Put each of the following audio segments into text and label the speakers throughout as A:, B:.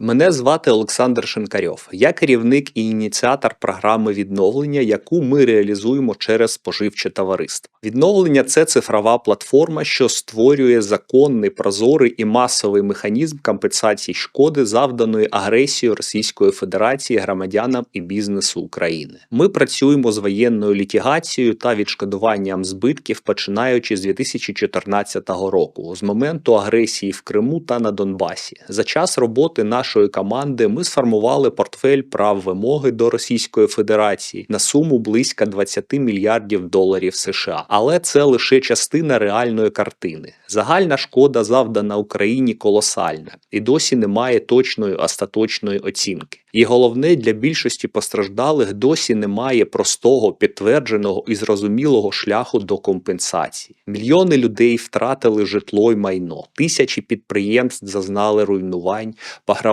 A: Мене звати Олександр Шинкарьов. Я керівник і ініціатор програми відновлення, яку ми реалізуємо через споживче товариство. Відновлення це цифрова платформа, що створює законний, прозорий і масовий механізм компенсації шкоди, завданої агресією Російської Федерації громадянам і бізнесу України. Ми працюємо з воєнною літігацією та відшкодуванням збитків, починаючи з 2014 року, з моменту агресії в Криму та на Донбасі. За час роботи нашої команди ми сформували портфель прав вимоги до Російської Федерації на суму близько 20 мільярдів доларів США. Але це лише частина реальної картини. Загальна шкода завдана Україні колосальна і досі немає точної остаточної оцінки. І головне для більшості постраждалих досі немає простого, підтвердженого і зрозумілого шляху до компенсації. Мільйони людей втратили житло й майно, тисячі підприємств зазнали руйнувань,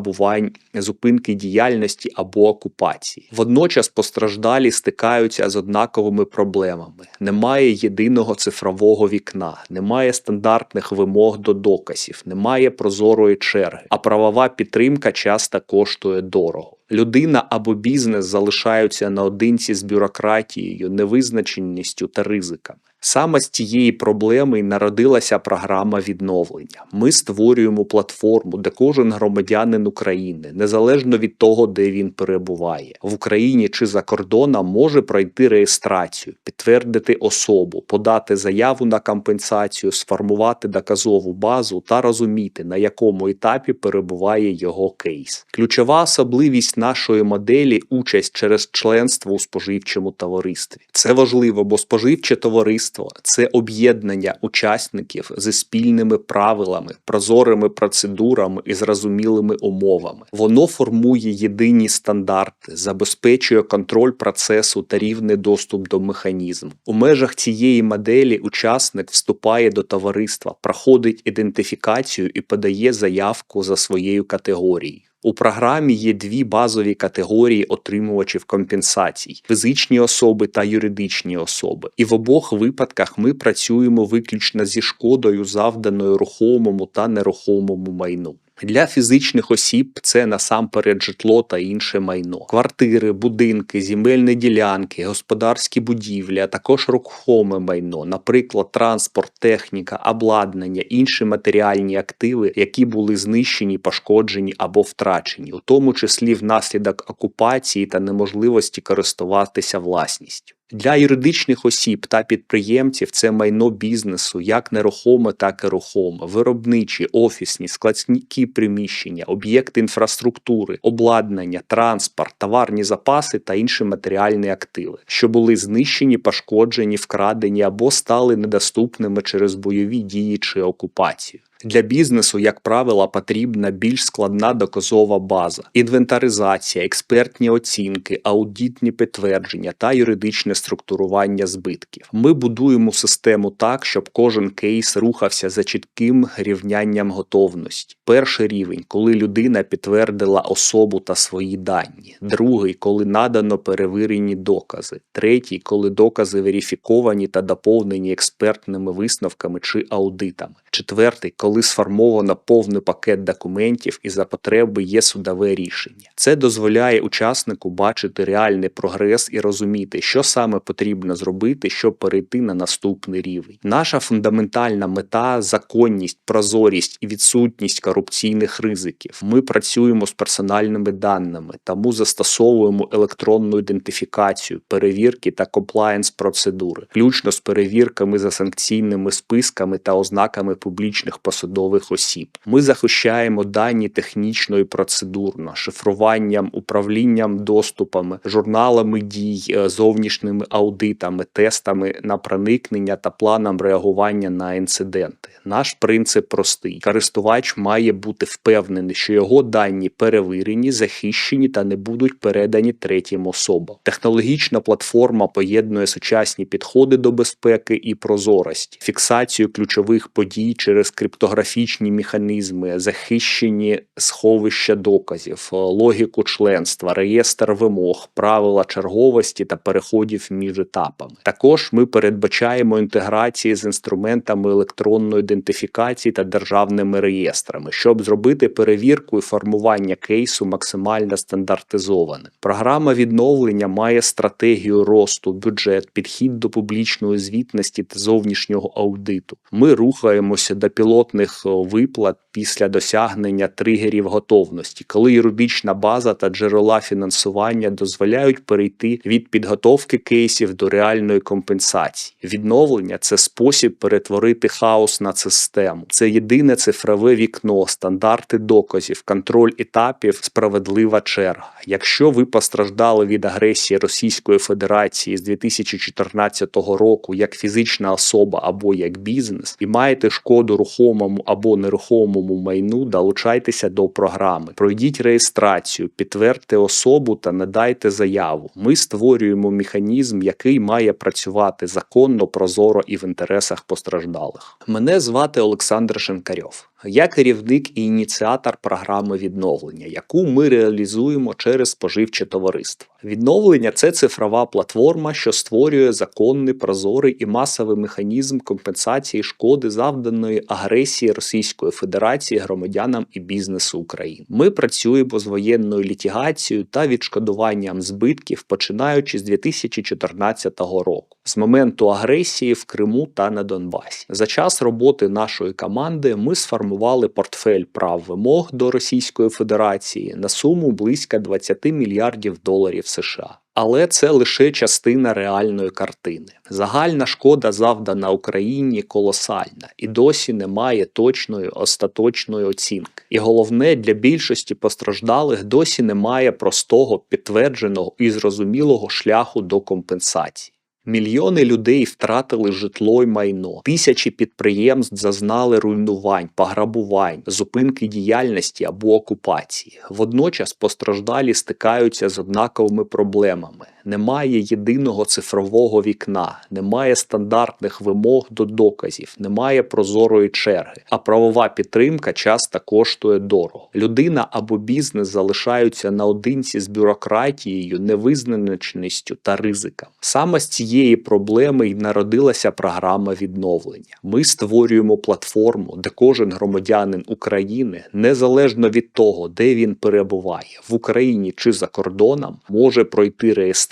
A: пограбувань, зупинки діяльності або окупації. Водночас постраждалі стикаються з однаковими проблемами: немає єдиного цифрового вікна, немає стандартних вимог до доказів, немає прозорої черги, а правова підтримка часто коштує дорого. Людина або бізнес залишаються наодинці з бюрократією, невизначеністю та ризиками. Саме з цієї проблеми й народилася програма відновлення. Ми створюємо платформу, де кожен громадянин України, незалежно від того, де він перебуває, в Україні чи за кордоном, може пройти реєстрацію, підтвердити особу, подати заяву на компенсацію, сформувати доказову базу та розуміти, на якому етапі перебуває його кейс. Ключова особливість нашої моделі участь через членство у споживчому товаристві. Це важливо, бо споживче товариство це об'єднання учасників зі спільними правилами, прозорими процедурами і зрозумілими умовами. Воно формує єдині стандарти, забезпечує контроль процесу та рівний доступ до механізму. У межах цієї моделі учасник вступає до товариства, проходить ідентифікацію і подає заявку за своєю категорією. У програмі є дві базові категорії отримувачів компенсацій: фізичні особи та юридичні особи. І в обох випадках ми працюємо виключно зі шкодою, завданою рухомому та нерухомому майну. Для фізичних осіб це насамперед житло та інше майно, квартири, будинки, земельні ділянки, господарські будівлі, а також рухоме майно, наприклад, транспорт, техніка, обладнання, інші матеріальні активи, які були знищені, пошкоджені або втрачені, у тому числі внаслідок окупації та неможливості користуватися власністю. Для юридичних осіб та підприємців це майно бізнесу, як нерухоме, так і рухоме, виробничі, офісні, складські приміщення, об'єкти інфраструктури, обладнання, транспорт, товарні запаси та інші матеріальні активи, що були знищені, пошкоджені, вкрадені або стали недоступними через бойові дії чи окупацію. Для бізнесу, як правило, потрібна більш складна доказова база, інвентаризація, експертні оцінки, аудитні підтвердження та юридичне структурування збитків. Ми будуємо систему так, щоб кожен кейс рухався за чітким рівнянням готовності. Перший рівень, коли людина підтвердила особу та свої дані, другий, коли надано перевірені докази, третій, коли докази верифіковані та доповнені експертними висновками чи аудитами, четвертий, коли коли сформовано повний пакет документів і за потреби є судове рішення. Це дозволяє учаснику бачити реальний прогрес і розуміти, що саме потрібно зробити, щоб перейти на наступний рівень. Наша фундаментальна мета законність, прозорість і відсутність корупційних ризиків. Ми працюємо з персональними даними, тому застосовуємо електронну ідентифікацію, перевірки та комплаєнс процедури, включно з перевірками за санкційними списками та ознаками публічних посадових посадових осіб. Ми захищаємо дані технічно і процедурно, шифруванням, управлінням доступами, журналами дій, е, зовнішніми аудитами, тестами на проникнення та планом реагування на інциденти. Наш принцип простий: користувач має бути впевнений, що його дані перевірені, захищені та не будуть передані третім особам. Технологічна платформа поєднує сучасні підходи до безпеки і прозорості, фіксацію ключових подій через криптографію криптографічні механізми, захищені сховища доказів, е, логіку членства, реєстр вимог, правила черговості та переходів між етапами. Також ми передбачаємо інтеграції з інструментами електронної ідентифікації та державними реєстрами, щоб зробити перевірку і формування кейсу максимально стандартизованим. Програма відновлення має стратегію росту, бюджет, підхід до публічної звітності та зовнішнього аудиту. Ми рухаємося до пілотних е, виплат після досягнення тригерів готовності, коли юридична база та джерела фінансування дозволяють перейти від підготовки кейсів до реальної компенсації. Відновлення це спосіб перетворити хаос на систему. Це єдине цифрове вікно, стандарти доказів, контроль етапів, справедлива черга. Якщо ви постраждали від агресії Російської Федерації з 2014 року як фізична особа або як бізнес, і маєте шкоду рухомому або нерухомому майну, долучайтеся до програми. Пройдіть реєстрацію, підтвердьте особу та надайте заяву. Ми створюємо механізм, який має працювати законно, прозоро і в інтересах постраждалих. Мене звати Олександр Шинкарьов. Я керівник і ініціатор програми відновлення, яку ми реалізуємо через споживче товариство. Відновлення це цифрова платформа, що створює законний, прозорий і масовий механізм компенсації шкоди завданої агресії Російської Федерації громадянам і бізнесу України. Ми працюємо з воєнною літігацією та відшкодуванням збитків, починаючи з 2014 року, з моменту агресії в Криму та на Донбасі. За час роботи нашої команди ми сформували портфель прав вимог до Російської Федерації на суму близько 20 мільярдів доларів США. Але це лише частина реальної картини. Загальна шкода завдана Україні колосальна і досі немає точної остаточної оцінки. І головне для більшості постраждалих досі немає простого підтвердженого і зрозумілого шляху до компенсації. Мільйони людей втратили житло й майно. Тисячі підприємств зазнали руйнувань, пограбувань, зупинки діяльності або окупації. Водночас постраждалі стикаються з однаковими проблемами. Немає єдиного цифрового вікна, немає стандартних вимог до доказів, немає прозорої черги, а правова підтримка часто коштує дорого. Людина або бізнес залишаються наодинці з бюрократією, невизначеністю та ризиком. Саме з цієї проблеми й народилася програма відновлення. Ми створюємо платформу, де кожен громадянин України, незалежно від того, де він перебуває, в Україні чи за кордоном, може пройти реєстрацію,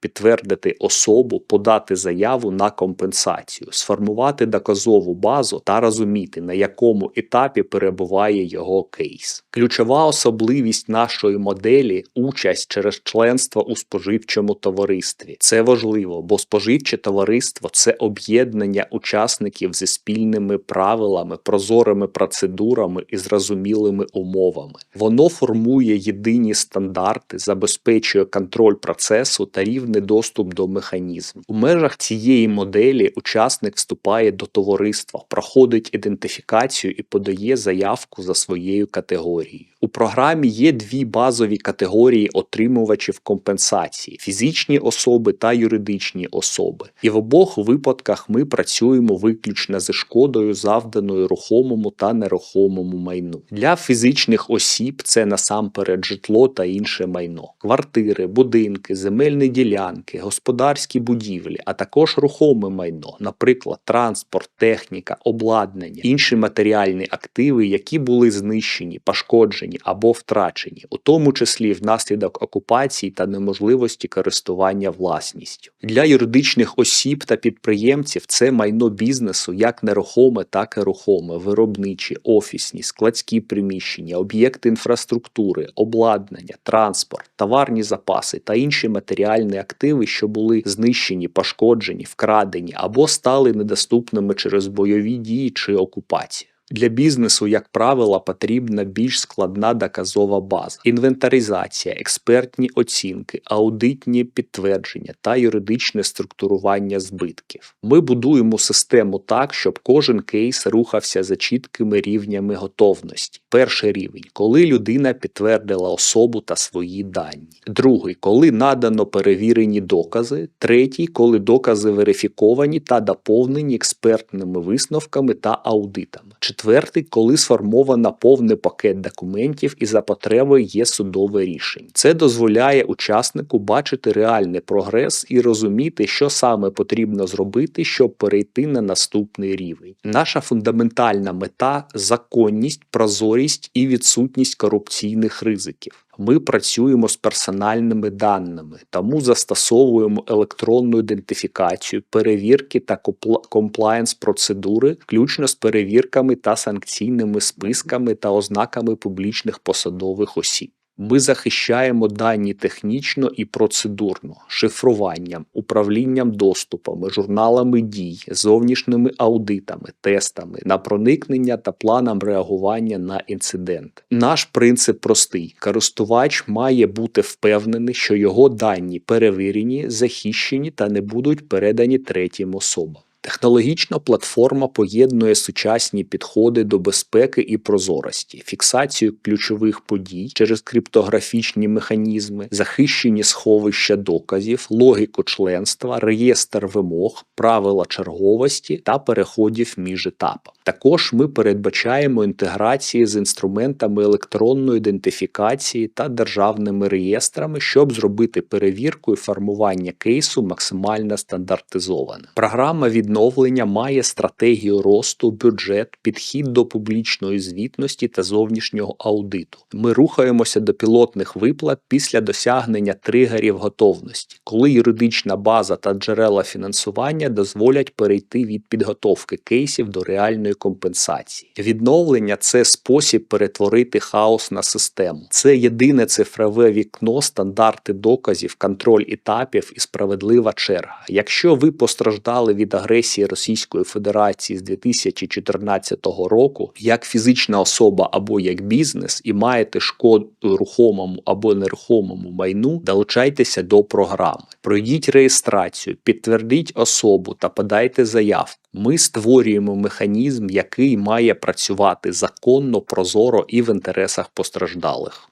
A: підтвердити особу, подати заяву на компенсацію, сформувати доказову базу та розуміти, на якому етапі перебуває його кейс. Ключова особливість нашої моделі участь через членство у споживчому товаристві. Це важливо, бо споживче товариство це об'єднання учасників зі спільними правилами, прозорими процедурами і зрозумілими умовами. Воно формує єдині стандарти, забезпечує контроль процесу та рівний доступ до механізму. У межах цієї моделі учасник вступає до товариства, проходить ідентифікацію і подає заявку за своєю категорією. У програмі є дві базові категорії отримувачів компенсації: фізичні особи та юридичні особи. І в обох випадках ми працюємо виключно зі шкодою, завданою рухомому та нерухомому майну. Для фізичних осіб це насамперед житло та інше майно, квартири, будинки, земельні ділянки, господарські будівлі, а також рухоме майно, наприклад, транспорт, техніка, обладнання, інші матеріальні активи, які були знищені, пошкоджені або втрачені, у тому числі внаслідок окупації та неможливості користування власністю. Для юридичних осіб та підприємців це майно бізнесу як нерухоме, так і рухоме, виробничі, офісні, складські приміщення, об'єкти інфраструктури, обладнання, транспорт, товарні запаси та інші матеріальні активи, що були знищені, пошкоджені, вкрадені або стали недоступними через бойові дії чи окупацію. Для бізнесу, як правило, потрібна більш складна доказова база, інвентаризація, експертні оцінки, аудитні підтвердження та юридичне структурування збитків. Ми будуємо систему так, щоб кожен кейс рухався за чіткими рівнями готовності. Перший рівень, коли людина підтвердила особу та свої дані. Другий, коли надано перевірені докази. Третій, коли докази верифіковані та доповнені експертними висновками та аудитами. Четвертий, коли сформовано повний пакет документів і за потреби є судове рішення. Це дозволяє учаснику бачити реальний прогрес і розуміти, що саме потрібно зробити, щоб перейти на наступний рівень. Наша фундаментальна мета законність, прозорість і відсутність корупційних ризиків. Ми працюємо з персональними даними, тому застосовуємо електронну ідентифікацію, перевірки та комплаєнс процедури, включно з перевірками та санкційними списками та ознаками публічних посадових осіб. Ми захищаємо дані технічно і процедурно, шифруванням, управлінням доступами, журналами дій, зовнішніми аудитами, тестами на проникнення та планом реагування на інцидент. Наш принцип простий: користувач має бути впевнений, що його дані перевірені, захищені та не будуть передані третім особам. Технологічна платформа поєднує сучасні підходи до безпеки і прозорості, фіксацію ключових подій через криптографічні механізми, захищені сховища доказів, логіку членства, реєстр вимог, правила черговості та переходів між етапами. Також ми передбачаємо інтеграції з інструментами електронної ідентифікації та державними реєстрами, щоб зробити перевірку і формування кейсу максимально стандартизоване. Програма відновлення має стратегію росту, бюджет, підхід до публічної звітності та зовнішнього аудиту. Ми рухаємося до пілотних виплат після досягнення тригерів готовності, коли юридична база та джерела фінансування дозволять перейти від підготовки кейсів до реальної компенсації. Відновлення це спосіб перетворити хаос на систему. Це єдине цифрове вікно, стандарти доказів, контроль етапів і справедлива черга. Якщо ви постраждали від агресії Російської Федерації з 2014 року, як фізична особа або як бізнес, і маєте шкоду рухомому або нерухомому майну, долучайтеся до програми. Пройдіть реєстрацію, підтвердіть особу та подайте заявку. Ми створюємо механізм, який має працювати законно, прозоро і в інтересах постраждалих.